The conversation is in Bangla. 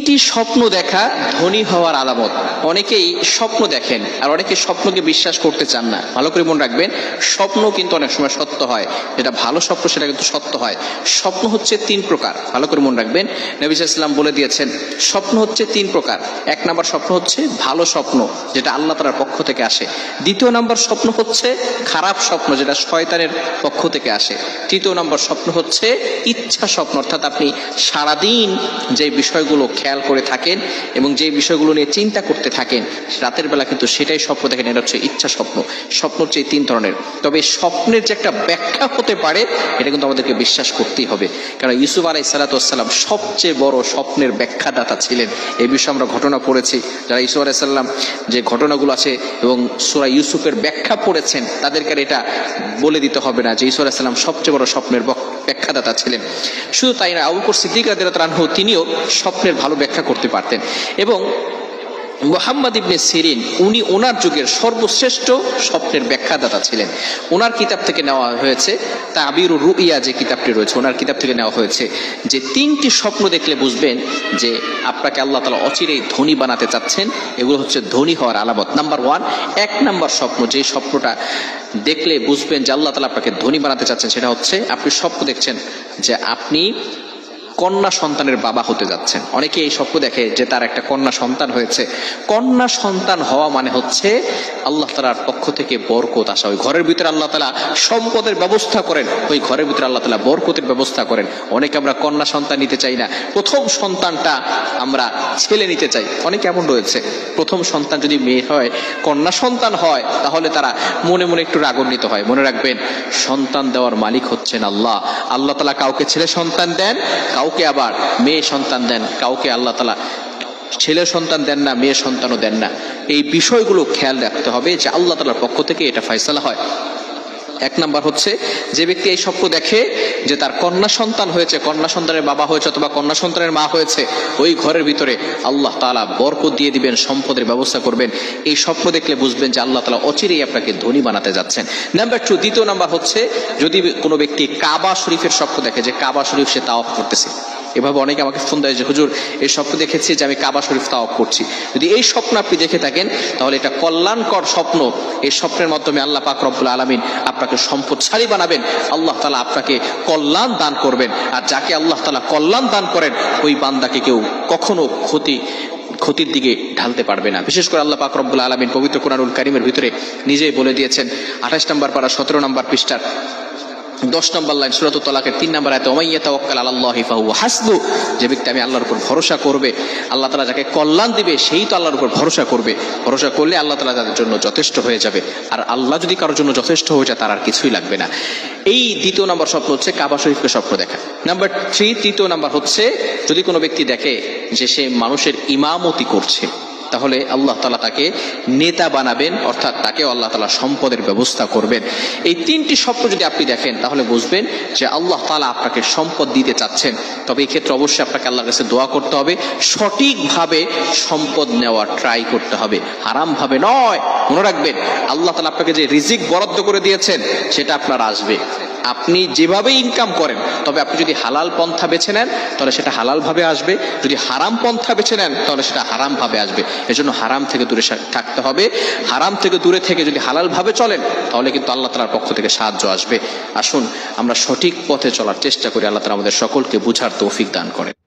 তিনটি স্বপ্ন দেখা ধনী হওয়ার আলামত। অনেকেই স্বপ্ন দেখেন আর অনেকে স্বপ্নকে বিশ্বাস করতে চান না। ভালো করে মনে রাখবেন, স্বপ্ন কিন্তু অনেক সময় সত্য হয়। যেটা ভালো স্বপ্ন, সেটা কিন্তু সত্য হয়। স্বপ্ন হচ্ছে তিন প্রকার। ভালো করে মনে রাখবেন, নবী ইসলাম বলে দিয়েছেন, স্বপ্ন হচ্ছে তিন প্রকার। এক নম্বর স্বপ্ন হচ্ছে ভালো স্বপ্ন, যেটা আল্লাহ তালার পক্ষ থেকে আসে। দ্বিতীয় নম্বর স্বপ্ন হচ্ছে খারাপ স্বপ্ন, যেটা শয়তানের পক্ষ থেকে আসে। তৃতীয় নম্বর স্বপ্ন হচ্ছে ইচ্ছা স্বপ্ন, অর্থাৎ আপনি সারাদিন যে বিষয়গুলো খেয়াল করে থাকেন এবং যে বিষয়গুলো নিয়ে চিন্তা করতে থাকেন, রাতের বেলা কিন্তু সেটাই স্বপ্ন দেখেন, এটা হচ্ছে ইচ্ছা স্বপ্ন। স্বপ্ন হচ্ছে তিন ধরনের। তবে স্বপ্নের যে একটা ব্যাখ্যা হতে পারে, এটা কিন্তু আমাদেরকে বিশ্বাস করতেই হবে। কারণ ইউসুফ আলাই সালাতাম সবচেয়ে বড় স্বপ্নের ব্যাখ্যাদাতা ছিলেন। এই বিষয়ে আমরা ঘটনা পড়েছি। যারা ইউসুফ আলাই সাল্লাম যে ঘটনাগুলো আছে এবং সুরা ইউসুফের ব্যাখ্যা পড়েছেন, তাদেরকে এটা বলে দিতে হবে না যে ইসুর সাল্লাম সবচেয়ে বড় স্বপ্নের বক- ব্যাখ্যাদাতা ছিলেন। শুধু তাই না আবুকর সিদ্দিক রাদিয়াল্লাহু তিনিও স্বপ্নের ভালো ব্যাখ্যা করতে পারতেন। এবং মোহাম্মদ ইবনে সিরিন, উনি ওনার যুগের সর্বশ্রেষ্ঠ স্বপ্নের ব্যাখ্যাদাতা ছিলেন। ওনার কিতাব থেকে নেওয়া হয়েছে তাবির রুইয়া যে কিতাবটি রয়েছে, ওনার কিতাব থেকে নেওয়া হয়েছে যে তিনটি স্বপ্ন দেখলে বুঝবেন যে আপনাকে আল্লাহ তালা অচিরেই ধনী বানাতে চাচ্ছেন। এগুলো হচ্ছে ধনী হওয়ার আলামত। নাম্বার ওয়ান এক নাম্বার স্বপ্ন, যে স্বপ্নটা দেখলে বুঝবেন যে আল্লাহ তালা আপনাকে ধনী বানাতে চাচ্ছেন, সেটা হচ্ছে আপনি স্বপ্ন দেখছেন যে আপনি কন্যা সন্তানের বাবা হতে যাচ্ছেন। অনেকে এই স্বপ্ন দেখে যে তার একটা কন্যা সন্তান হয়েছে। কন্যা সন্তান হওয়া মানে হচ্ছে আল্লাহ তালার পক্ষ থেকে বরকত আসা। ওই ঘরের ভিতরে আল্লাহ তালা সম্পদের ব্যবস্থা করেন। ওই ঘরের ভিতরে আল্লাহ তালা বরকতের ব্যবস্থা করেন। অনেকে আমরা কন্যা সন্তান নিতে চাই না। প্রথম সন্তানটা আমরা ছেলে নিতে চাই। অনেক এমন রয়েছে। প্রথম সন্তান যদি মেয়ে হয়, কন্যা সন্তান হয়, তাহলে তারা মনে মনে একটু রাগান্বিত হয়। মনে রাখবেন, সন্তান দেওয়ার মালিক হচ্ছেন আল্লাহ। আল্লাহ তালা কাউকে ছেলে সন্তান দেন আবার মেয়ে সন্তান দেন, কাউকে আল্লাহ তালা ছেলে সন্তান দেন না, মেয়ে সন্তানও দেন না। এই বিষয়গুলো খেয়াল রাখতে হবে যে আল্লাহ তালার পক্ষ থেকে এটা ফয়সালা হয়। এক নাম্বার হচ্ছে, যে ব্যক্তি এই স্বপ্ন দেখে যে তার কন্যা সন্তান হয়েছে, কন্যা সন্তানের বাবা হয়েছে অথবা কন্যা সন্তানের মা হয়েছে, ওই ঘরের ভিতরে আল্লাহ তালা বরকত দিয়ে দিবেন, সম্পদের ব্যবস্থা করবেন। এই স্বপ্ন দেখলে বুঝবেন যে আল্লাহ তালা অচিরেই আপনাকে ধনী বানাতে যাচ্ছেন। নাম্বার টু দ্বিতীয় নাম্বার হচ্ছে, যদি কোনো ব্যক্তি কাবা শরীফের স্বপ্ন দেখে, যে কাবা শরীফ সে তাওয়াফ করতেছে এভাবে অনেকে আমাকে ফোন দেয় যে, হুজুর, এই স্বপ্ন দেখেছি যে আমি কাবা শরীফ তাওয়াফ করছি। যদি এই স্বপ্ন আপনি দেখে থাকেন, তাহলে এটা কল্যাণকর স্বপ্ন। এই স্বপ্নের মাধ্যমে আল্লাহ পাক রব্বুল আলমিন আপনাকে সম্পদশালী বানাবেন। আল্লাহ তালা আপনাকে কল্যাণ দান করবেন। আর যাকে আল্লাহ তালা কল্যাণ দান করেন, ওই বান্দাকে কেউ কখনো ক্ষতি, ক্ষতির দিকে ঢালতে পারবে না। বিশেষ করে আল্লাহ পাক রব্বুল আলমিন পবিত্র কোরআনুল কারিমের ভিতরে নিজেই বলে দিয়েছেন, আঠাশ নম্বর পারা সতেরো নম্বর পৃষ্ঠার দশ নম্বর লাইন সুরত তলাকের তিন নম্বর আয়তে ওমাইয়া তাওয়াক্কাল আলাল্লাহি ফাহুয়া হাসবু যে ব্যক্তি আমি আল্লাহর উপর ভরসা করবে, আল্লাহ তাআলা যাকে কল্যাণ দিবে, সেই তো আল্লাহর উপর ভরসা করবে। ভরসা করলে আল্লাহ তাআলা তাদের জন্য যথেষ্ট হয়ে যাবে। আর আল্লাহ যদি কারোর জন্য যথেষ্ট হয়ে যায়, তার আর কিছুই লাগবে না। এই দ্বিতীয় নম্বর স্বপ্ন হচ্ছে কাবা শরীফকে স্বপ্ন দেখা। নাম্বার থ্রি, তৃতীয় নাম্বার হচ্ছে, যদি কোনো ব্যক্তি দেখে যে সে মানুষের ইমামতি করছে তাহলে আল্লাহ তালা তাকে নেতা বানাবেন, অর্থাৎ তাকে আল্লাহ তালা সম্পদের ব্যবস্থা করবেন। এই তিনটি স্বপ্ন যদি আপনি দেখেন, তাহলে বুঝবেন যে আল্লাহ তালা আপনাকে সম্পদ দিতে চাচ্ছেন। তবে এই ক্ষেত্রে অবশ্যই আপনাকে আল্লাহর কাছে দোয়া করতে হবে। সঠিকভাবে সম্পদ নেওয়ার ট্রাই করতে হবে। আরামভাবে নয়। মনে রাখবেন, আল্লাহ তালা আপনাকে যে রিজিক বরাদ্দ করে দিয়েছেন, সেটা আপনার আসবে। আপনি যেভাবে ইনকাম করেন, তবে আপনি যদি হালাল পন্থা বেছে নেন, তাহলে সেটা হালাল ভাবে আসবে। যদি হারাম পন্থা বেছে নেন, তাহলে সেটা হারাম ভাবে আসবে। এজন্য হারাম থেকে দূরে থাকতে হবে। হারাম থেকে দূরে থেকে যদি হালাল ভাবে চলেন, তাহলে কিন্তু আল্লাহ তালার পক্ষ থেকে সাহায্য আসবে। আসুন, আমরা সঠিক পথে চলার চেষ্টা করি। আল্লাহ তালা আমাদের সকলকে বুঝার তৌফিক দান করেন।